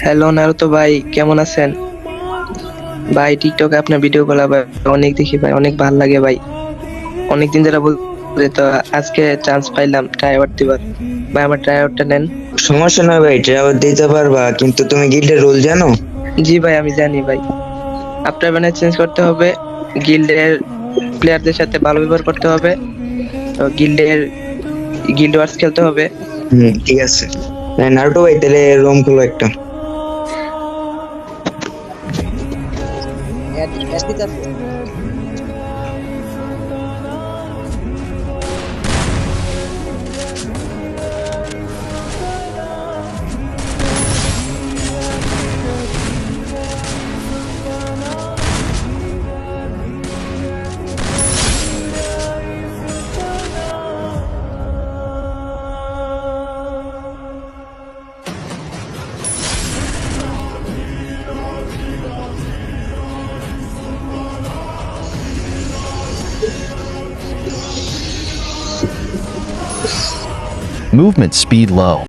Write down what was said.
Hello Naruto ভাই কেমন আছেন? ভাই টিকটকে আপনার ভিডিও গুলা ভাই অনেক দেখি ভাই অনেক ভালো লাগে ভাই। অনেকদিন ধরে বলতে তো আজকে চান্স পাইলাম ট্রাই আউট দিবার। ভাই আমার ট্রাই আউটটা নেন। সমস্যা নয় ভাই ড্রাইভার দিতে পারবা কিন্তু তুমি গিল্ডের রুল জানো? জি ভাই আমি জানি ভাই। আপনার মানে চেঞ্জ করতে হবে গিল্ডের প্লেয়ারদের সাথে ভালো ব্যবহার করতে হবে তো গিল্ডের গিল্ড ওয়ার্স খেলতে হবে। হুম ঠিক আছে। নারুটো ভাই তাহলে রুম খুলো একটা। Movement speed low.